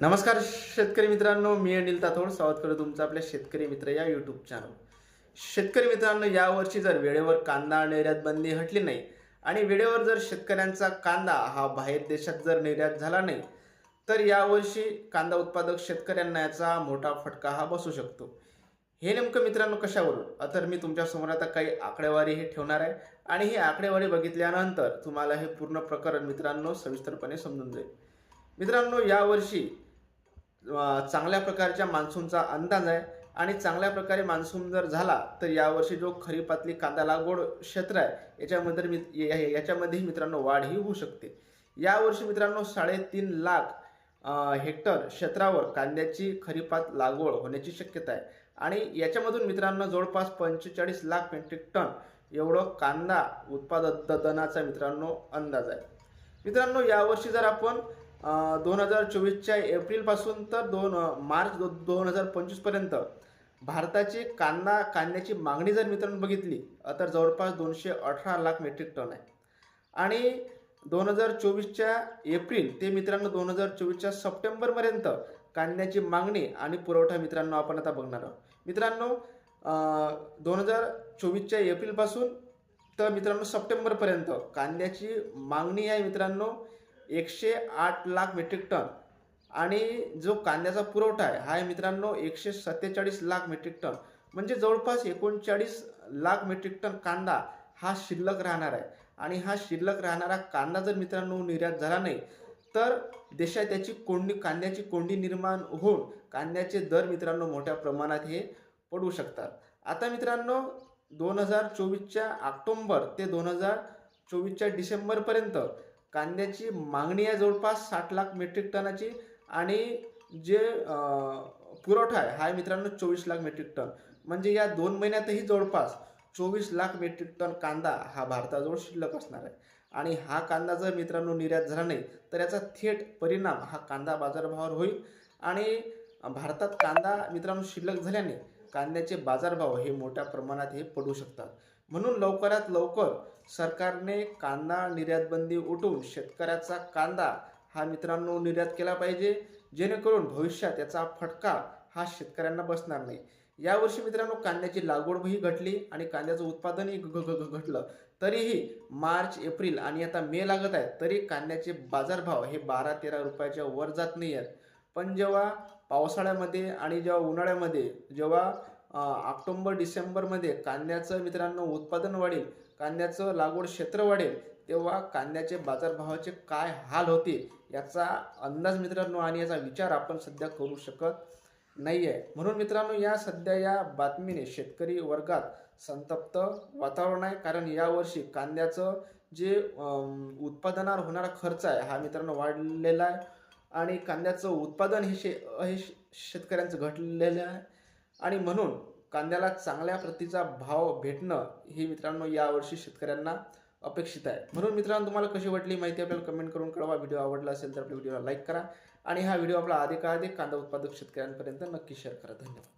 नमस्कार शेतकरी मित्रांनो मी अनिल तातोड. स्वागत करतो तुमचं आपल्या शेतकरी मित्र या यूट्यूब चॅनल शेतकरी मित्रांनो यावर्षी जर वेळेवर कांदा निर्यात बंदी हटली नाही आणि वेळेवर जर शेतकऱ्यांचा कांदा हा बाहेर देशात जर निर्यात झाला नाही तर यावर्षी कांदा उत्पादक शेतकऱ्यांना याचा मोठा फटका हा बसू शकतो. हे नेमकं मित्रांनो कशावरून? तर मी तुमच्यासमोर आता काही आकडेवारी हे ठेवणार आहे आणि ही आकडेवारी बघितल्यानंतर तुम्हाला हे पूर्ण प्रकरण मित्रांनो सविस्तरपणे समजून जाईल. मित्रांनो यावर्षी चांगल्या प्रकारच्या मान्सूनचा अंदाज आहे. आणि चांगल्या प्रकारे मान्सून जर झाला तर यावर्षी जो खरीपातली कांदा लागवड क्षेत्र आहे याच्यामध्ये मी या- मित्रांनो वाढ ही होऊ शकते. यावर्षी मित्रांनो साडेतीन लाख हेक्टर क्षेत्रावर कांद्याची खरीपात लागवड होण्याची शक्यता आहे. आणि याच्यामधून मित्रांनो जवळपास पंचेचाळीस लाख मेट्रिक टन एवढं कांदा उत्पादनाचा मित्रांनो अंदाज आहे. मित्रांनो यावर्षी जर आपण दोन हजार चोवीसच्या एप्रिलपासून तर दोन मार्च दो दोन हजार पंचवीसपर्यंत भारताची कांदा कांद्याची मागणी जर मित्रांनो बघितली तर जवळपास दोनशे अठरा लाख मेट्रिक टन आहे. आणि दोन हजार चोवीसच्या एप्रिल ते मित्रांनो दोन हजार चोवीसच्या सप्टेंबरपर्यंत कांद्याची मागणी आणि पुरवठा मित्रांनो आपण आता बघणार आहोत. मित्रांनो दोन हजार चोवीसच्या एप्रिलपासून तर मित्रांनो सप्टेंबरपर्यंत कांद्याची मागणी आहे मित्रांनो एकशे आठ लाख मेट्रिक टन. आणि जो कांद्याचा पुरवठा आहे हा आहे मित्रांनो एकशे सत्तेचाळीस लाख मेट्रिक टन. म्हणजे जवळपास एकोणचाळीस लाख मेट्रिक टन कांदा हा शिल्लक राहणार आहे. आणि हा शिल्लक राहणारा कांदा जर मित्रांनो निर्यात झाला नाही तर देशात त्याची कोंडी कांद्याची कोंडी निर्माण होऊन कांद्याचे दर मित्रांनो मोठ्या प्रमाणात हे पडू शकतात. आता मित्रांनो दोन हजार चोवीसच्या ऑक्टोंबर ते दोन हजार चोवीसच्या डिसेंबरपर्यंत कांद्याची मागणी आहे जवळपास साठ लाख मेट्रिक टनाची आणि जे पुरवठा आहे हा मित्रांनो चोवीस लाख मेट्रिक टन. म्हणजे या दोन महिन्यातही जवळपास चोवीस लाख मेट्रिक टन कांदा हा भारताजवळ शिल्लक असणार आहे. आणि हा कांदा जर मित्रांनो निर्यात झाला नाही तर याचा थेट परिणाम हा कांदा बाजारभावावर होईल. आणि भारतात कांदा मित्रांनो शिल्लक झाल्याने कांद्याचे बाजारभाव हे मोठ्या प्रमाणात हे पडू शकतात. म्हणून लवकरात लवकर सरकारने कांदा निर्यातबंदी उठून शेतकऱ्याचा कांदा हा मित्रांनो निर्यात केला पाहिजे जेणेकरून भविष्यात याचा फटका हा शेतकऱ्यांना बसणार नाही. यावर्षी मित्रांनो कांद्याची लागवडही घटली आणि कांद्याचं उत्पादनही घटलं. तरीही मार्च एप्रिल आणि आता मे लागत आहे तरी कांद्याचे बाजारभाव हे बारा तेरा रुपयाच्या वर जात नाही आहेत पण जेव्हा पावसाळ्यामध्ये आणि जेव्हा उन्हाळ्यामध्ये जेव्हा ऑक्टोंबर डिसेंबरमध्ये कांद्याचं मित्रांनो उत्पादन वाढेल कांद्याचं लागवड क्षेत्र वाढेल तेव्हा कांद्याचे बाजारभावाचे काय हाल होतील याचा अंदाज मित्रांनो आणि याचा विचार आपण सध्या करू शकत नाही आहे म्हणून मित्रांनो या सध्या या बातमीने शेतकरी वर्गात संतप्त वातावरण आहे. कारण यावर्षी कांद्याचं जे उत्पादनावर होणारा खर्च आहे हा मित्रांनो वाढलेला आहे. आणि कांद्याचं उत्पादन हे शे हे शेतकऱ्यांचं घटलेलं आहे. आणि म्हणून कांद्याला चांगल्या प्रतीचा भाव भेटणं हे मित्रांनो यावर्षी शेतकऱ्यांना अपेक्षित आहे. म्हणून मित्रांनो तुम्हाला कशी वाटली माहिती आपल्याला कमेंट करून कळवा. व्हिडिओ आवडला असेल तर आपल्या व्हिडिओला लाईक करा. आणि हा व्हिडिओ आपला अधिकाधिक कांदा उत्पादक शेतकऱ्यांपर्यंत नक्की शेअर करा. धन्यवाद.